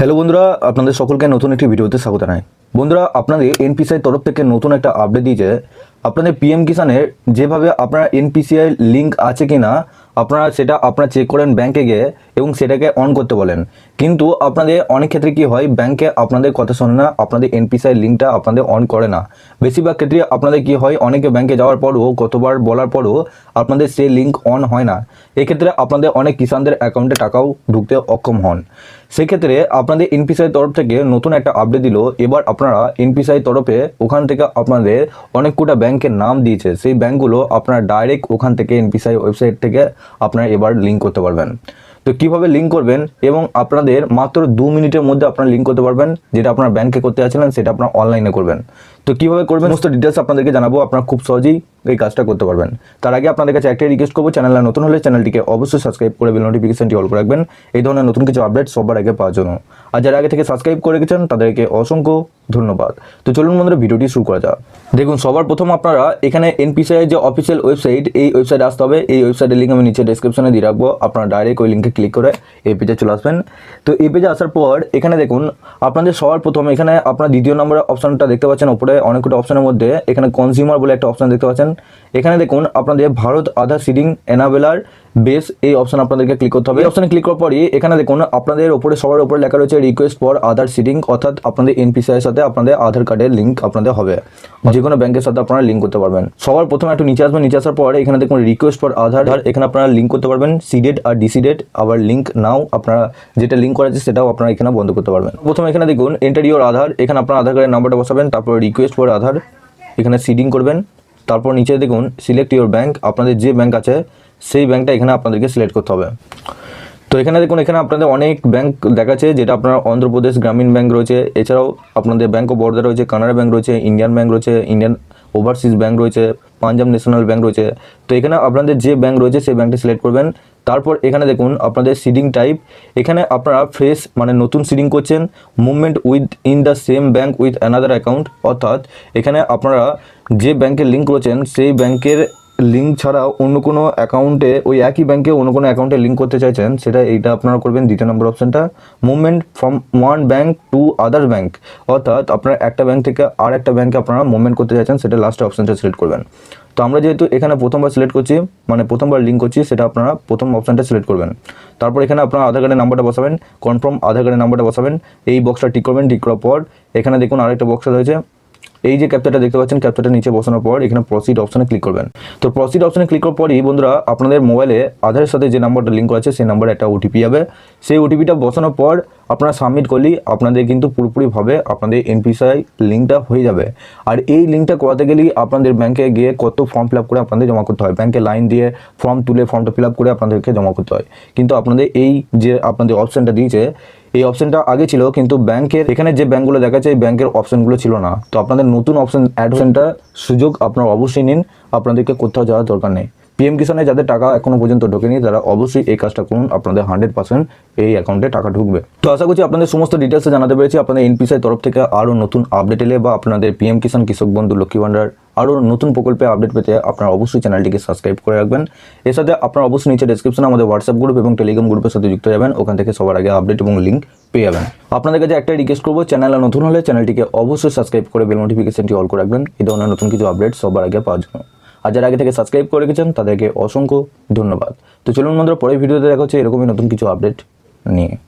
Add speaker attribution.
Speaker 1: Hello বন্ধুরা, আপনাদের সকলকে নতুন একটি ভিডিওতে স্বাগত জানাই। বন্ধুরা, আপনাদের এনপিসিআই তরফ থেকে নতুন একটা আপডেট দিয়েছে। আপনাদের পিএম কিষানের যেভাবে আপনার এনপিসিআই লিঙ্ক আছে কি না আপনারা সেটা আপনারা চেক করেন ব্যাংকে গিয়ে এবং সেটাকে অন করতে বলেন। কিন্তু আপনাদের অনেক ক্ষেত্রে কি হয় ব্যাংকে আপনাদের কথা শোনে না, আপনাদের এনপিসিআই লিঙ্কটা আপনাদের অন করে না। বেশিরভাগ ক্ষেত্রে আপনাদের কি হয়, অনেকে ব্যাংকে যাওয়ার পরও, কতবার বলার পরও আপনাদের সেই লিঙ্ক অন হয় না। এক্ষেত্রে আপনাদের অনেক কিষানদের অ্যাকাউন্টে টাকাও ঢুকতে অক্ষম হন। সেক্ষেত্রে আপনাদের এনপিসিআই তরফ থেকে নতুন একটা আপডেট দিল। এবার আপনারা এনপিসিআই তরফে ওখান থেকে আপনাদের অনেক কোটা ব্যাংকের নাম দিয়েছে। সেই ব্যাংকগুলো আপনারা ডাইরেক্ট ওখান থেকে এনপিসিআই ওয়েবসাইট থেকে আপনারা এবার লিঙ্ক করতে পারবেন। তো কীভাবে লিঙ্ক করবেন এবং আপনাদের মাত্র দু মিনিটের মধ্যে আপনারা লিঙ্ক করতে পারবেন, যেটা আপনার ব্যাংকে করতে যাচ্ছিলেন, সেটা আপনারা অনলাইনে করবেন। তো কীভাবে করবেন, সমস্ত ডিটেলস আপনাদেরকে জানাব। আপনারা খুব সহজেই এই কাজটা করতে পারবেন। তার আগে আপনাদের কাছে একটাই রিকোয়েস্ট করব, চ্যানেলটা নতুন হলে চ্যানেলটিকে অবশ্যই সাবস্ক্রাইব করে বেল নোটিফিকেশনটি অল করে রাখবেন। এই ধরনের নতুন কিছু আপডেট সবার আগে পাওয়ার জন্য। আর যারা আগে থেকে সাবস্ক্রাইব করে রেখেছেন, তাদেরকে অসংখ্য ধন্যবাদ। তো চলুন বন্ধুরা, ভিডিওটি শুরু করা যাক। দেখুন, সবার প্রথম আপনারা এখানে এনপিসিআই যে অফিসিয়াল ওয়েবসাইট এই ওয়েবসাইটে আসতে হবে। এই ওয়েবসাইটের লিঙ্ক আমি নিচে ডেসক্রিপশনে দিয়ে রাখব। আপনারা ডাইরেক্ট ওই লিঙ্কে ক্লিক করে এই পেজে চলে আসবেন। তো এই পেজে আসার পর এখানে দেখুন, আপনাদের সবার প্রথম এখানে আপনার দ্বিতীয় নম্বরের অপশনটা দেখতে পাচ্ছেন। ওপরে অনেকগুলো অপশনের মধ্যে এখানে কনজিউমার বলে একটা অপশন দেখতে পাচ্ছেন। এখানে দেখুন, আপনাদের Bharat Aadhaar seeding enabler base এই অপশন আপনাদেরকে ক্লিক করতে হবে। এই অপশনে ক্লিক করার পরই এখানে দেখুন, আপনাদের ওপরে সবার উপরে লেখা রয়েছে রিকোয়েস্ট ফর আধার সিডিং অর্থাৎ আপনাদের এনপিসিআই এর সাথে আপনাদের আধার কার্ডের লিঙ্ক আপনাদের হবে। যে কোনো ব্যাংকের সাথে আপনারা লিঙ্ক করতে পারবেন। সবার প্রথমে একটু নিচে আসবেন, নিচে আসার পর এখানে দেখুন রিকোয়েস্ট ফর আধার এখানে আপনারা লিঙ্ক করতে পারবেন সিডেড আর ডিসিডেড আবার লিঙ্ক নাও আপনারা যেটা লিঙ্ক করা আছে সেটাও আপনারা এখানে বন্ধ করতে পারবেন। প্রথমে এখানে দেখুন এন্টার ইউর আধার। এখানে আপনার আধার কার্ডের নাম্বারটা বসাবেন, তারপর রিকোয়েস্ট ফর আধার। এখানে সিডিং করবেন। তারপর নিচে দেখুন সিলেক্ট ইউর ব্যাঙ্ক আপনাদের যে ব্যাঙ্ক আছে, সেই ব্যাংকটা এখানে আপনাদেরকে সিলেক্ট করতে হবে। তো এখানে দেখুন, এখানে আপনাদের অনেক ব্যাঙ্ক দেখাচ্ছে, যেটা আপনার অন্ধ্রপ্রদেশ গ্রামীণ ব্যাঙ্ক রয়েছে। এছাড়াও আপনাদের ব্যাঙ্ক অফ বরোদা রয়েছে কানাড়া ব্যাঙ্ক রয়েছে ইন্ডিয়ান ব্যাঙ্ক রয়েছে ইন্ডিয়ান ওভারসিজ ব্যাঙ্ক রয়েছে পাঞ্জাব ন্যাশনাল ব্যাঙ্ক রয়েছে। তো এখানে আপনাদের যে ব্যাংক রয়েছে, সেই ব্যাংকটা সিলেক্ট করবেন। তারপর এখানে দেখুন, আপনাদের সিডিং টাইপ এখানে আপনারা ফ্রেশ মানে নতুন সিডিং করছেন movement within the same bank with another account অর্থাৎ এখানে আপনারা যে ব্যাংকের লিঙ্ক করেছেন সেই ব্যাংকের লিঙ্ক ছাড়া অন্য কোনো অ্যাকাউন্টে ওই একই ব্যাংকে অন্য কোনো অ্যাকাউন্টে লিঙ্ক করতে চাইছেন, সেটা এইটা আপনারা করবেন দ্বিতীয় নম্বর অপশানটা movement from one bank to other bank অর্থাৎ আপনারা একটা ব্যাংক থেকে আর একটা ব্যাংকে আপনারা মুভমেন্ট করতে চাইছেন, সেটা লাস্ট অপশানটা সিলেক্ট করবেন। তো আমরা যেহেতু এখানে প্রথমবার সিলেক্ট করছি মানে প্রথমবার লিঙ্ক করছি, সেটা আপনারা প্রথম অপশনটা সিলেক্ট করবেন। তারপর এখানে আপনার আধার কার্ডের নাম্বারটা বসাবেন কনফার্ম আধার কার্ডের নাম্বারটা বসাবেন, এই বক্সটা টিক করবেন টিক করার পর এখানে দেখুন আরেকটা বক্স রয়েছে এই যে ক্যাপচারটা দেখতে পাচ্ছেন ক্যাপচারটা নিচে বসানোর পর এখানে প্রসিড অপশনে ক্লিক করবেন। তো প্রসিড অপশনে ক্লিক করার পরই বন্ধুরা, আপনাদের মোবাইলে আধারের সাথে যে নাম্বারটা লিঙ্ক আছে, সেই নাম্বারে একটা ওটিপি যাবে। সেই ওটিপিটা বসানোর পর আপনারা সাবমিট করলেই আপনাদের কিন্তু পুরোপুরিভাবে আপনাদের এনপিসিআই লিঙ্কটা হয়ে যাবে। আর এই লিঙ্কটা করাতে গেলেই আপনাদের ব্যাংকে গিয়ে কত ফর্ম ফিল করে আপনাদের জমা করতে হয়। ব্যাংকে লাইন দিয়ে ফর্ম তুলে ফর্মটা ফিল করে আপনাদেরকে জমা করতে হয়। কিন্তু আপনাদের এই যে আপনাদের অপশানটা দিয়েছে, এই অপশানটা আগে ছিল, কিন্তু ব্যাংকের এখানে যে ব্যাংকগুলো দেখাচ্ছে, এই ব্যাংকের অপশনগুলো ছিল না। তো আপনাদের নতুন অপশান অ্যাড সুযোগ আপনারা অবশ্যই নিন। আপনাদেরকে কোথাও যাওয়ার দরকার নেই। পিএম কিষানে যাদের টাকা এখনও পর্যন্ত ঢোকেনি, তারা অবশ্যই এই কাজটা করুন। আপনাদের হান্ড্রেড পার্সেন্ট এই অ্যাকাউন্টে টাকা ঢুকবে। তো আশা করছি আপনাদের সমস্ত ডিটেলস জানাতে পেরেছি। আপনাদের এনপিসিআই তরফ থেকে আরও নতুন আপডেট এলে বা আপনাদের পিএম কিষান কৃষক বন্ধু, লক্ষ্মী ভান্ডার আরও নতুন প্রকল্পে আপডেট পেতে আপনারা অবশ্যই চ্যানেলটিকে সাবস্ক্রাইব করে রাখবেন। এর সাথে আপনারা অবশ্যই নিচে ডেসক্রিপশনে আমাদের হোয়াটসঅ্যাপ গ্রুপ এবং টেলিগ্রাম গ্রুপের সাথে যুক্ত যাবেন। ওখান থেকে সবার আগে আপডেট এবং লিঙ্ক পেয়ে যাবেন। আপনাদের কাছে একটা রিকোয়েস্ট করব, চ্যানেলে নতুন হলে চ্যানেলটিকে অবশ্যই সাবস্ক্রাইব করে বেল নোটিফিকেশনটি অল করে রাখবেন। এই ধরনের নতুন কিছু আপডেট সবার আগে পাওয়ার জন্য। আর যারা আগে থেকে সাবস্ক্রাইব করে রেখেছেন, তাদেরকে অসংখ্য ধন্যবাদ। তো চলুন বন্ধুরা, পরের ভিডিওতে দেখা হচ্ছে এরকমই নতুন কিছু আপডেট নিয়ে।